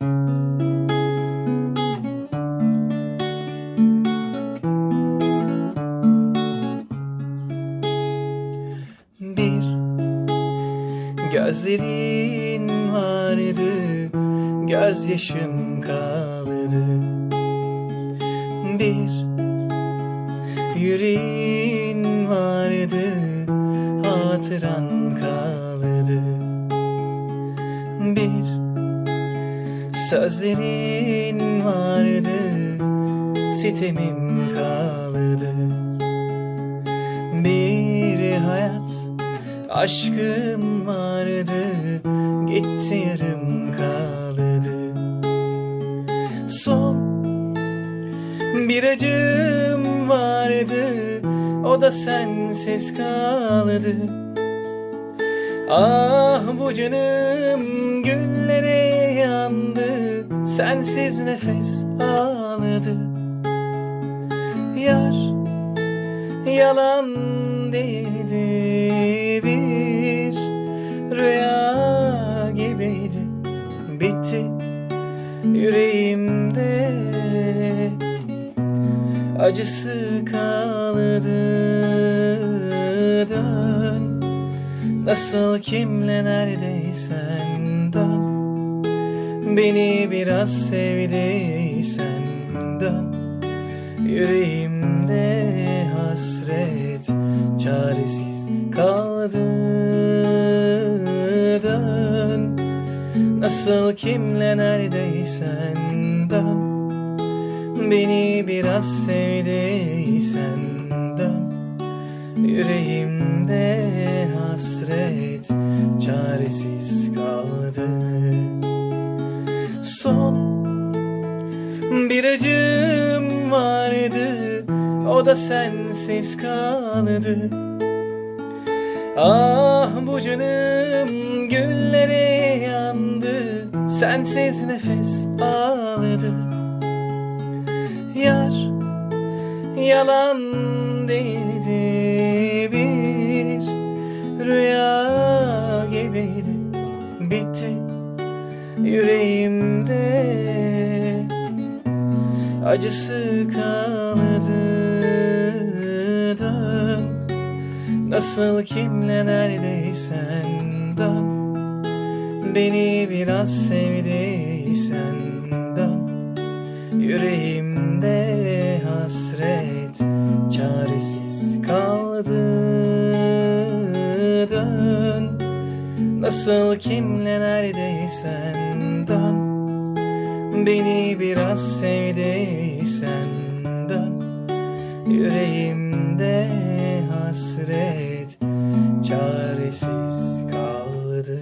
Bir gözlerin vardı Gözyaşım kaldı. Bir yüreğin vardı Hatıran kaldı. Bir sözlerin vardı Sitemim kaldı. Bir hayat aşkım vardı gitti yarım kaldı. Son bir acım vardı o da sensiz kaldı ah bu canım güllere yandı sensiz nefes aldı yar yalan değildi bir rüya gibiydi. Bitti yüreğimde acısı kaldı. Dön nasıl kimle neredeysen dön. Beni biraz sevdiysen dön. Yüreğimde hasret çaresiz kaldı dön. Nasıl kimle neredeysen dön. Beni biraz sevdiysen dön. Yüreğimde hasret çaresiz kaldı. Son bir acım vardı O da sensiz kaldı. Ah bu canım güllere yandı Sensiz nefes aldı. Yar yalan değildi yüreğimde. Acısı kaldı dön. Nasıl kimle neredeysen dön. Beni biraz sevdiysen dön. Yüreğimde Nasıl kimle neredeysen dön. Beni biraz sevdiysen dön. Yüreğimde hasret çaresiz kaldı